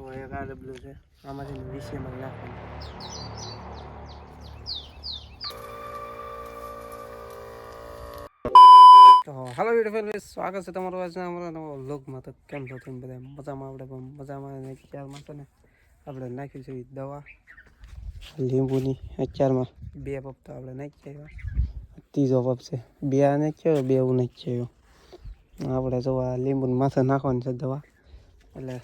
તો એક આ ડબલું છે. આમાંથી વીસ એમએલ નાખવાનું. તો હાલો વીડિયો ફેમિલી સ્વાગત છે તમારું આજના અમારા નવા વ્લોગમાં તો કેમ છો તમે બધા? મજામાં આપણે પણ મજામાં અત્યારમાં છે ને આપણે નાખ્યું છે દવા. લીંબુની અત્યારમાં બે પપ તો આપણે નાખી આવ્યા ત્રીજો પપ છે. બે આ નાખ્યો, બે એવું નાખી આવ્યો આપણે જોવા લીંબુની માથે નાખવાની છે દવા. એટલે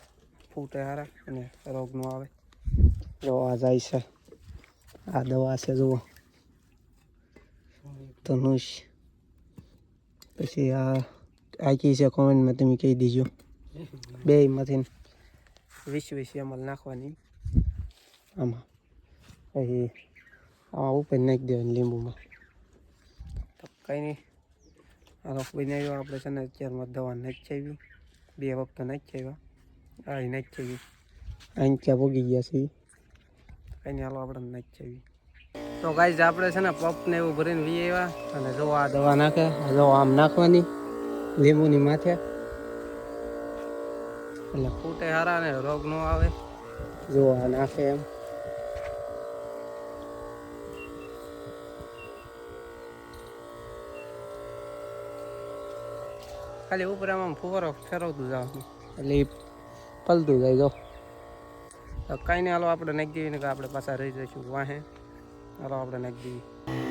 ફૂટે હારે અને રોગ ન આવે. જો આ જાય છે. આ દવા છે, જુઓ. ધનુષ. પછી આ આકી છે કોમેન્ટમાં તમે કહી દીજો. બેમાંથી વીસ વીસ એમએલ નાખવાની. આમાં. પછી આમાં ઉપર નાખી દેવાની લીંબુમાં. કંઈ નહીં આ રોગ બનાવ્યો, આપણે છે ને અત્યારમાં દવા નાખી આવી બે વખત નાખી આવ્યા આ નાખી આવી. અહીં ક્યાં ભોગી ગયા છે. કંઈ હાલો આપણે નાખી તો ગાઈઝ આપણે છે ને પપ ને એવું ભરીને વી આવ્યા અને જો આ દવા નાખે જો આમ નાખવાની લીંબુની માથે. એટલે ફૂટે હારા ને રોગ ન આવે. જો આ નાખે એમ. ખાલી ઉપર આમ ફુવારો ફેરવતું જવાનું એટલે એ પલતું જાય જો. તો કાંઈ નહીં, હાલો આપણે નાખી દઈએ ને આપણે પાછા રહી જઈશું વાહે. હાલો આપણે નાખી દઈએ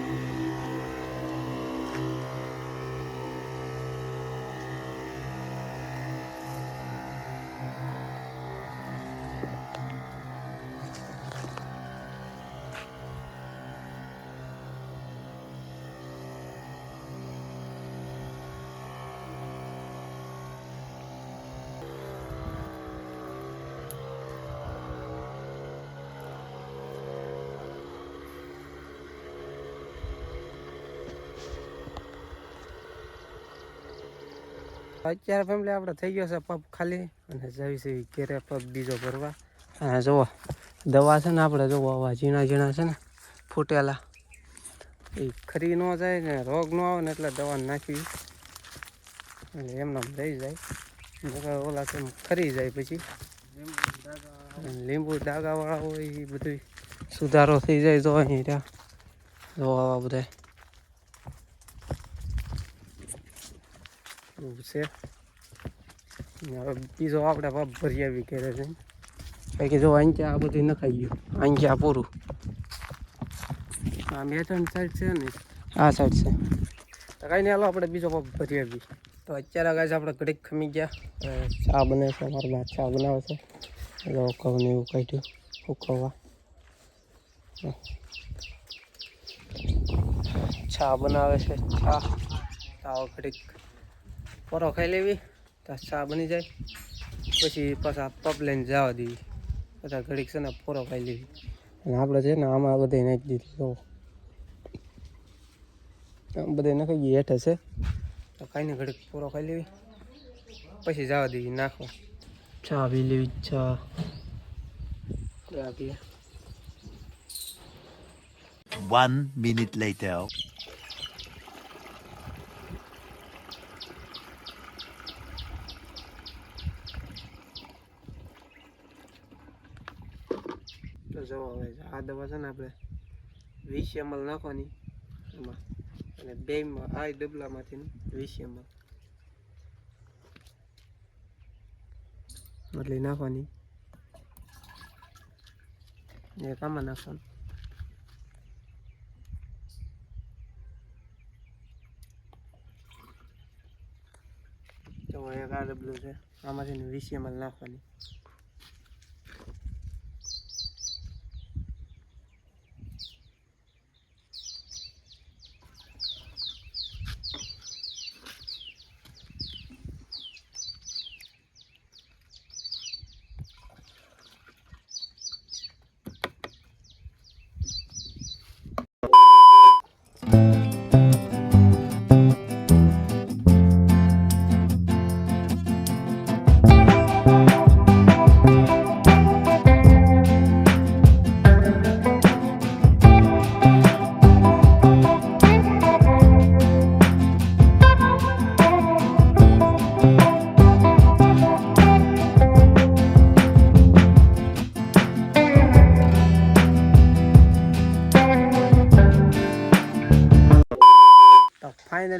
અત્યારે ફેમિલી આપણે થઈ ગયો છે પપ ખાલી અને જવી છે ઘેરે પપ બીજો ભરવા. અને જુઓ. દવા છે ને આપણે જુઓ, આવા ઝીણા ઝીણા છે ને, ફૂટેલા. એ ખરી ન જાય ને, રોગ ન આવે ને એટલે દવા નાખવી એટલે એમને રહી જાય. ઓલા છે ખરી જાય પછી. લીંબુ ડાગાવાળા હોય એ બધું સુધારો થઈ જાય જો અહીં રહ્યા. જો આવા બધા એવું છે. બીજો આપણે પપ ભરી આવી ઘરે છે. કારણ કે જો અહીંયા આ બધું નખાઈ ગયું. અહીંયા પૂરું. આ બે ત્રણ સાઈડ છે ને. આ સાઈડ છે. તો કાંઈ નહીં, હાલો આપણે બીજો પાપ ભરી આવી. તો અત્યારે કાંઈ આપણે ઘડીક ખમી ગયા. ચા બને છે, અમારા બા ચા બનાવે છે. કહું એવું કાઢ્યું. ઉકવવા ચા બનાવે છે, ચા. ચાવ ઘડીક. પરો ખાઈ લેવી તો ચા બની જાય, પછી પાછા પપ લઈને જવા દેવી. બધા ઘડીક છે ને પોરો ખાઈ લેવી. અને આપણે છે ને આમાં બધે નાખી દીધી, જો. આમ બધે નાખી ગઈ હેઠે છે. તો ખાઈને ઘડીક પોરો ખાઈ લેવી, પછી જવા દેવી નાખો ચા પી લેવી, ચા. ચા પીએ. One minute later. તો જો હવે આ દવા છે ને આપણે વીસ એમએલ નાખવાની. એમાં. અને બે આ ડબલામાંથી વીસ એમએલ. એટલે નાખવાની. એક આમાં નાખવાનું. તો એક આ ડબલું છે. આમાંથી વીસ એમએલ નાખવાની.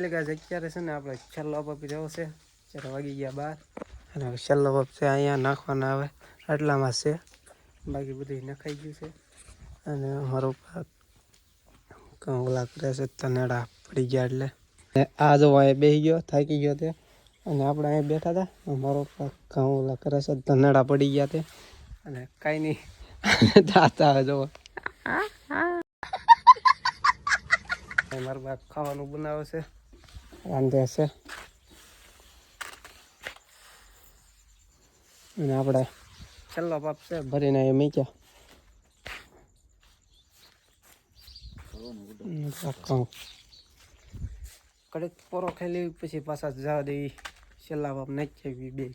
ફાઇનલી ગાઈસ અત્યારે છે ને આપણે છેલ્લો પપ રહ્યો છે. ત્યારે વાગી ગયા બાર. અને છેલ્લો પપ છે અહીંયા નાખવાના આવે આટલામાં છે. બાકી બધું નખાઈ ગયું છે. અને અમારો ઉપર ઓલા કરે છે તનેડા પડી ગયા એટલે. આ જો અહીંયા બેસી ગયો થાકી ગયો તે. અને આપણે અહીંયા બેઠા હતા. અમારો ઉપર ઘઉં ઓલા કરે છે તનેડા પડી ગયા તે. અને કાંઈ નહીં. દાતા આવે જો મારું બાપ ખાવાનું બનાવે છે. રાંધે છે અને આપણે છેલ્લો પાપ છે, ભરીને એ મૂક્યા. કડક પોરો ખાઈ લેવી, પછી પાછા જવા દેવી. છેલ્લા બાપ નાખી બે.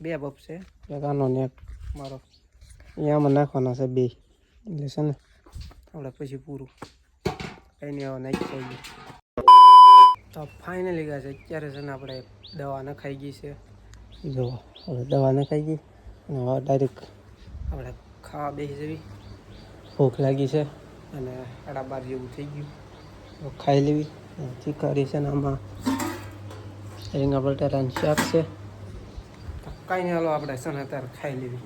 બે બાપ છે. એક આનો ને એક મારો. અહીંયામાં નાખવાના છે બે. એટલે છે ને, આપણે પછી પૂરું. કંઈ નહીં નાખી તો ફાઇનલી ગયા છે અત્યારે છે ને આપણે દવા નખાઈ ગઈ છે. જો હવે દવા નખાઈ ગઈ અને હવે ડાયરેક્ટ આપણે ખાવા બેસી જવી. ભૂખ લાગી છે. અને આડા બાર જેવું થઈ ગયું. તો ખાઈ લેવી. ચીકારી છે ને આમાં રીંગા બટાટાનું શાક છે. તો કાંઈ નહીં હાલો આપણે છે ને અત્યારે ખાઈ લેવી.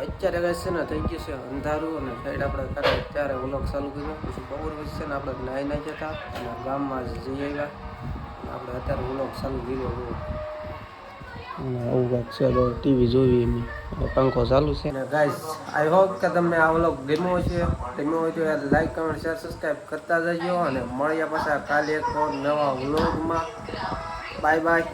અત્યારે કાંઈ છે ને થઈ ગયું છે અંધારું અને સાઈડ આપણે કરે ત્યારે વ્લોગ ચાલુ કર્યો. પછી બપોર પછી છે ને આપણે નાહી નાખ્યા હતા અને ગામમાં જઈ આવ્યા. આપણે અત્યારે વ્લોગ ચાલુ કર્યો આવું કાંઈક છે તો ટીવી જોવી એમ. પંખો ચાલુ છે. અને ગાઈસ આઈ હોપ કે તમને આ વ્લોગ ગમ્યો છે ગમ્યો હોય તો યાર લાઈક કમેન્ટ શેર સબસ્ક્રાઈબ કરતા જજો અને મળ્યા પાછા કાલે એક નવા વ્લોગમાં બાય બાય